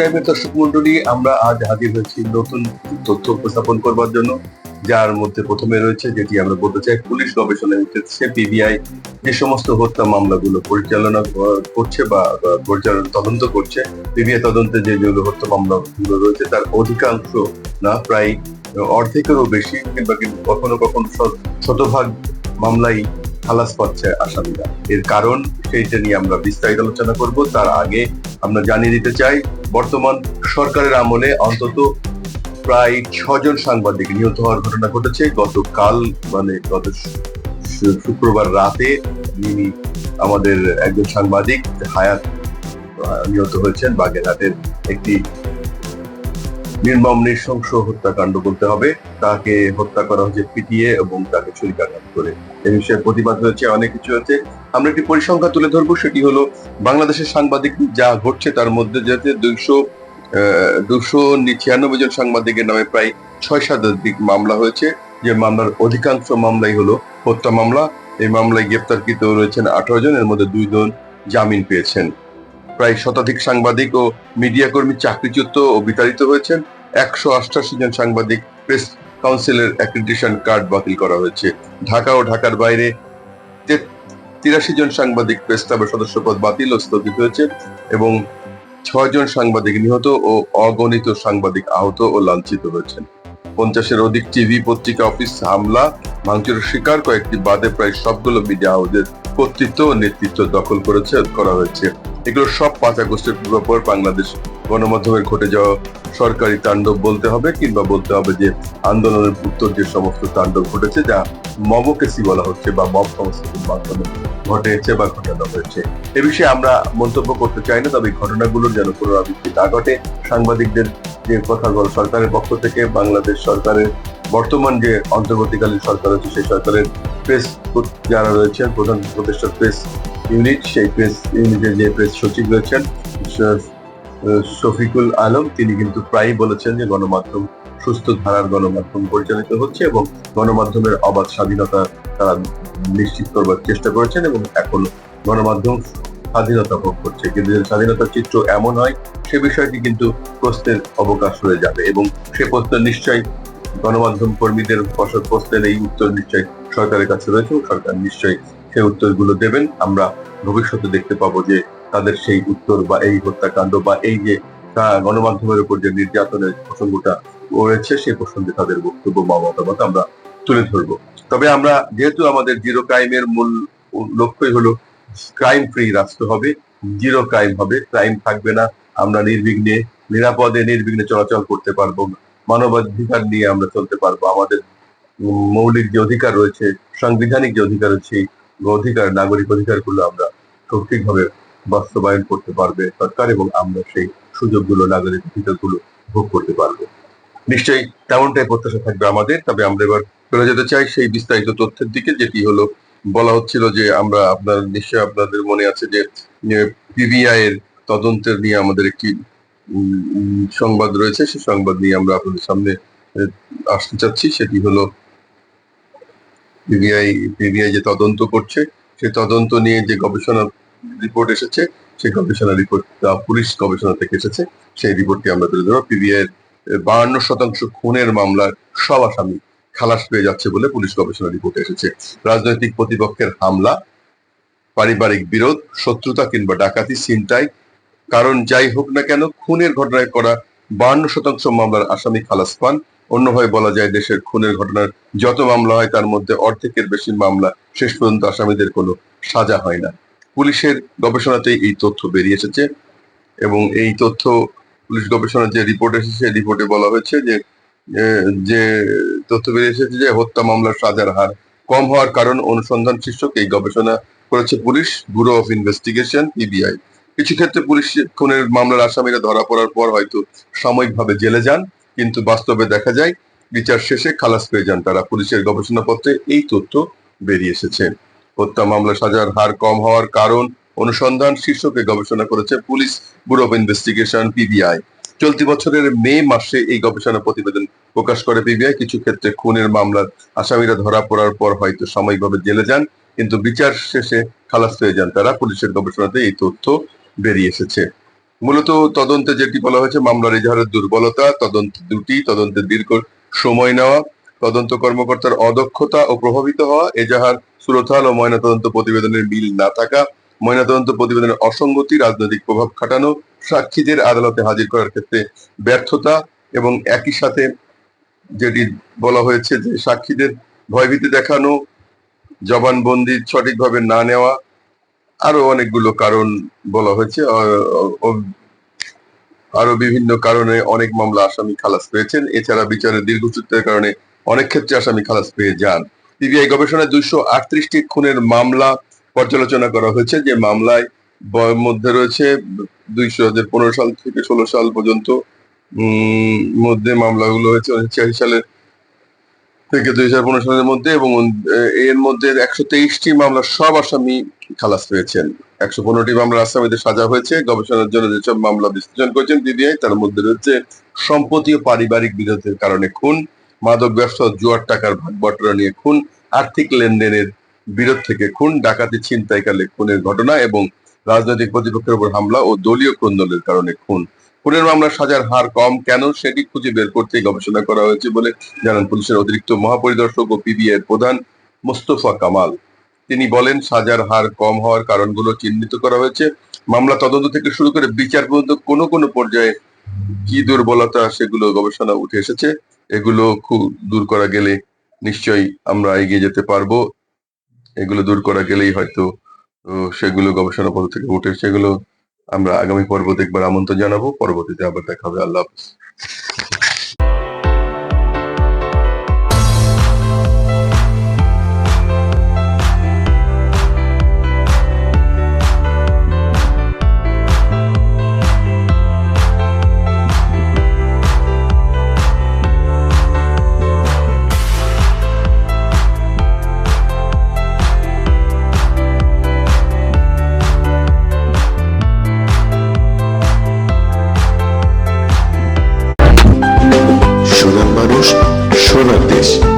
ক্রাইমের দর্শক মন্ডলী, আমরা আজ হাজির হয়েছি নতুন তথ্য উপস্থাপন করবার জন্য, যার মধ্যে প্রথমে রয়েছে যেটি আমরা বলতে চাই, পুলিশ গবেষণায় উঠেছে পিবিআই যে সমস্ত হত্যা মামলাগুলো পরিচালনা করছে বা পরিচালনা তদন্ত করছে পিবিআই তদন্তে যে যেগুলো হত্যা মামলাগুলো রয়েছে, তার অধিকাংশ না, প্রায় অর্ধেকেরও বেশি, কিংবা কখনো কখনো শত- শতভাগ মামলাই খালাস পাচ্ছে আসামিরা। এর কারণ সেইটা নিয়ে আমরা বিস্তারিত আলোচনা করব। তার আগে আমরা জানিয়ে দিতে চাই, বর্তমান সরকারের আমলে অন্তত প্রায় ছজন সাংবাদিক নিহত হওয়ার ঘটনা ঘটেছে। গতকাল মানে গত শুক্রবার রাতে যিনি আমাদের একজন সাংবাদিক হায়াত নিহত হয়েছেন, বাগেরহাটের একটি নির্মম, নৃশংস হত্যাকাণ্ড বলতে হবে। তাকে হত্যা করা হয়েছে পিটিয়ে এবং তাকে ছুরিকাঘাত করে। এ বিষয়ে প্রতিবাদ হয়েছে অনেক কিছু হয়েছে আমরা একটি পরিসংখ্যা তুলে ধরবো, সেটি হলো বাংলাদেশের সাংবাদিক যা ঘটছে তার মধ্যে যাতে দুইশো দুশো ছিয়ানব্বই জন সাংবাদিকের নামে প্রায় ছয় শতাধিক মামলা হয়েছে। যে মামলার অধিকাংশ মামলাই হলো হত্যা মামলা। এই মামলায় গ্রেপ্তারকৃত রয়েছেন আঠারো জন, এর মধ্যে দুইজন জামিন পেয়েছেন। প্রায় শতাধিক সাংবাদিক ও মিডিয়া কর্মী চাকরিচ্যুত ও বিতাড়িত হয়েছেন। একশো অষ্টাশি জন সাংবাদিক প্রেস কাউন্সিলের অ্যাক্রিডিটেশন কার্ড বাতিল করা হয়েছে। ঢাকা ও ঢাকার বাইরে তিরাশি জন সাংবাদিক প্রেস ক্লাবের সদস্যপদ বাতিল ও স্থগিত হয়েছে এবং ছয় জন সাংবাদিক নিহত ও অগণিত সাংবাদিক আহত ও লাঞ্ছিত হয়েছেন। পঞ্চাশের অধিক টিভি পত্রিকা অফিস হামলা ভাঙচুরের শিকার, কয়েকটি বাদে প্রায় সবগুলো মিডিয়া হাউসের কর্তৃত্ব ও নেতৃত্ব দখল করেছে, করা হয়েছে। এগুলো সব পাঁচ আগস্টের পূর্বাপর বাংলাদেশ গণমাধ্যমের ঘটে যাওয়া সরকারি তাণ্ডব বলতে হবে কিংবা বলতে হবে যে আন্দোলনের উত্তর যে সমস্ত তাণ্ডব ঘটেছে, যা মবকেসি বলা হচ্ছে বা মব সংস্কৃতির মাধ্যমে ঘটেছে বা ঘটানো হয়েছে। এ বিষয়ে আমরা মন্তব্য করতে চাই না, তবে ঘটনাগুলোর যেন পুনরাবৃত্তি না ঘটে, সাংবাদিকদের যে কথাগুলো সরকারের পক্ষ থেকে, বাংলাদেশ সরকারের বর্তমান যে অন্তর্বর্তীকালীন সরকার হচ্ছে সেই সরকারের প্রেস যারা রয়েছেন, প্রধান উপদেষ্টা প্রেস ইউনিট, সেই প্রেস ইউনিটের যে প্রেস সচিব রয়েছেন শফিকুল আলম, তিনি কিন্তু প্রায়ই বলেছেন যে গণমাধ্যম, সুস্থ ধারার গণমাধ্যম পরিচালিত হচ্ছে এবং গণমাধ্যমের অবাধ স্বাধীনতা তারা নিশ্চিত করবার চেষ্টা করেছেন এবং এখন গণমাধ্যম স্বাধীনতা ভোগ করছে। কিন্তু স্বাধীনতার চিত্র এমন হয়, সে বিষয়টি কিন্তু প্রশ্নের অবকাশ হয়ে যাবে এবং সে প্রশ্ন নিশ্চয়ই গণমাধ্যম কর্মীদের বসত প্রশ্নের এই উত্তর নিশ্চয়ই সরকারের কাছে রয়েছে সরকার নিশ্চয়ই সেই উত্তরগুলো দেবেন। আমরা ভবিষ্যতে দেখতে পাবো যে তাদের সেই উত্তর বা এই হত্যাকাণ্ড বা এই যে গণমাধ্যমের উপর যে নির্যাতনের প্রসঙ্গটা রয়েছে, সেই প্রসঙ্গে তাদের বক্তব্য বা মতামত আমরা তুলে ধরবো। তবে আমরা যেহেতু আমাদের জিরো ক্রাইমের মূল লক্ষ্যই হলো ক্রাইম ফ্রি রাষ্ট্র হবে, জিরো ক্রাইম হবে, ক্রাইম থাকবে না। আমরা নির্বিঘ্নে, নিরাপদে, নির্বিঘ্নে চলাচল করতে পারব মানবাধিকার নিয়ে আমরা চলতে পারব। আমাদের মৌলিক যে অধিকার রয়েছে, সাংবিধানিক যে অধিকার রয়েছে অধিকার, নাগরিক অধিকারগুলো আমরা সঠিকভাবে বাস্তবায়ন করতে পারবে সরকার এবং আমরা সেই সুযোগগুলো, নাগরিক অধিকারগুলো ভোগ করতে পারব। নিশ্চয়ই তেমনটাই প্রত্যাশা থাকবে আমাদের, তবে আমরা এবার চলে যেতে চাই সেই বিস্তারিত তথ্যের দিকে, যেটি হলো, বলা হচ্ছিল যে আমরা আপনার, নিশ্চয়ই আপনাদের মনে আছে যে পিবিআই এর তদন্তের নিয়ে আমাদের একটি সংবাদ রয়েছে সেই সংবাদ নিয়ে আমরা আপনাদের সামনে আসতে চাচ্ছি, সেটি হলো পিবিআই পিবিআই যে তদন্ত করছে সেই তদন্ত নিয়ে যে গবেষণা রিপোর্ট এসেছে সেই গবেষণা রিপোর্ট পুলিশ গবেষণা থেকে এসেছে, সেই রিপোর্টটি আমরা তুলে ধরো পিবিআই এর বাহান্ন শতাংশ খুনের মামলার সব আসামি খালাস পেয়ে যাচ্ছে বলে পুলিশ গবেষণা রিপোর্ট এসেছে। রাজনৈতিক প্রতিপক্ষের হামলা, পারিবারিক বিরোধ, শত্রুতা কিংবা ডাকাতি, ছিনতাই, কারণ যাই হোক না কেন, খুনের ঘটনায় করা বাহান্ন শতাংশ মামলার আসামি খালাস পান। অন্যভাবে বলা যায় দেশের খুনের ঘটনার যত মামলা হয়, তার মধ্যে অর্ধেকের বেশি মামলা শেষ পর্যন্ত আসামিদের কোনো সাজা হয় না। পুলিশের গবেষণাতেই এই তথ্য বেরিয়ে এসেছে এবং এই তথ্য পুলিশ গবেষণার যে রিপোর্ট এসেছে, সেই রিপোর্টে বলা হয়েছে যে যে তথ্য বেরিয়ে এসেছে যে হত্যা মামলার সাজার হার কম হওয়ার কারণ অনুসন্ধান শীর্ষক এই গবেষণা করেছে police, bureau of investigation PBI কিছু ক্ষেত্রে পুলিশ খুনের মামলার আসামিরা ধরা পড়ার পর হয়তো সাময়িকভাবে জেলে যান। কিন্তু বাস্তবে দেখা যায়, বিচার শেষে খালাস পেয়ে যান তারা। পুলিশের গবেষণাপত্রে এই তথ্য বেরিয়ে এসেছে। হত্যা মামলা সাজার হার কম হওয়ার কারণ অনুসন্ধান শীর্ষকে গবেষণা করেছে police bureau of investigation, PBI. চলতি বছরের মে মাসে এই গবেষণা প্রতিবেদন প্রকাশ করে পিবিআই। কিছু ক্ষেত্রে খুনের মামলার আসামিরা ধরা পড়ার পর হয়তো সাময়িকভাবে জেলে যান, কিন্তু বিচার শেষে খালাস পেয়ে যান তারা। পুলিশের গবেষণাতে এই তথ্য বেরিয়ে এসেছে। মূলত তদন্তে যেটি বলা হয়েছে, মামলার এজাহারের দুর্বলতা, তদন্ত দুটি তদন্তের দীর্ঘ সময় নেওয়া, তদন্ত কর্মকর্তার অদক্ষতা ও প্রভাবিত হওয়া, এজাহার সুরথাল ও ময়নাতদন্ত প্রতিবেদনের মিল না থাকা, ময়নাতদন্ত প্রতিবেদনের অসঙ্গতি, রাজনৈতিক প্রভাব খাটানো, সাক্ষীদের আদালতে হাজির করার ক্ষেত্রে ব্যর্থতা এবং একই সাথে যেটি বলা হয়েছে যে সাক্ষীদের ভয়ভীতি দেখানো, জবানবন্দি সঠিকভাবে না নেওয়া আরও অনেকগুলো কারণ বলা হয়েছে। আরও বিভিন্ন কারণে অনেক মামলা আসামি খালাস পেয়েছেন। এছাড়া বিচারের দীর্ঘসূত্রের কারণে অনেক ক্ষেত্রে আসামি খালাস পেয়ে যান। সিবিআই গবেষণায় দুইশো আটত্রিশটি খুনের মামলা পর্যালোচনা করা হয়েছে। যে মামলায় মধ্যে রয়েছে দুইশো পনেরো সাল থেকে ষোলো সাল পর্যন্ত মধ্যে মামলাগুলো হয়েছে ছিয়াশি সালের থেকে দুই হাজার পনেরো সালের মধ্যে এবং এর মধ্যে একশো তেইশটি মামলা সব আসামি খালাস পেয়েছেন। একশো পনেরোটি মামলা আসামিদের সাজা হয়েছে। গবেষণার জন্য যেসব মামলা বিশ্লেষণ করেছেন বিবিআই তার মধ্যে রয়েছে সম্পত্তি ও পারিবারিক বিরোধের কারণে খুন, মাদক ব্যবসা জুয়ার টাকার ভাগ বটরা নিয়ে খুন, আর্থিক লেনদেনের বিরোধ থেকে খুন, ডাকাতি, ছিনতাইকালে খুনের ঘটনা এবং রাজনৈতিক প্রতিপক্ষের উপর হামলা ও দলীয় ক্রন্দলের কারণে খুন। খুনের মামলার সাজার হার কম। কেন? সেটি খুঁজে বের করতে গবেষণা করা হয়েছে বলে জানান পুলিশের অতিরিক্ত মহাপরিদর্শক ও পিবিআই প্রধান মোস্তফা কামাল। তিনি বলেন, সাজার হার কম হওয়ার কারণগুলো চিহ্নিত করা হয়েছে। মামলা তদন্ত থেকে শুরু করে বিচার পর্যন্ত কোনো কোনো পর্যায়ে কি দুর্বলতা সেগুলো গবেষণা উঠে এসেছে, এগুলো খুব দূর করা গেলে নিশ্চয়ই আমরা এগিয়ে যেতে পারব। এগুলো দূর করা গেলেই হয়তো সেগুলো গবেষণা পত্র থেকে উঠে সেগুলো আমরা আগামী পর্ব দেখবার আমন্ত্রণ জানাব। পরবর্তীতে আবার দেখা হবে। আল্লাহ হাফিজ। সোনার দেশ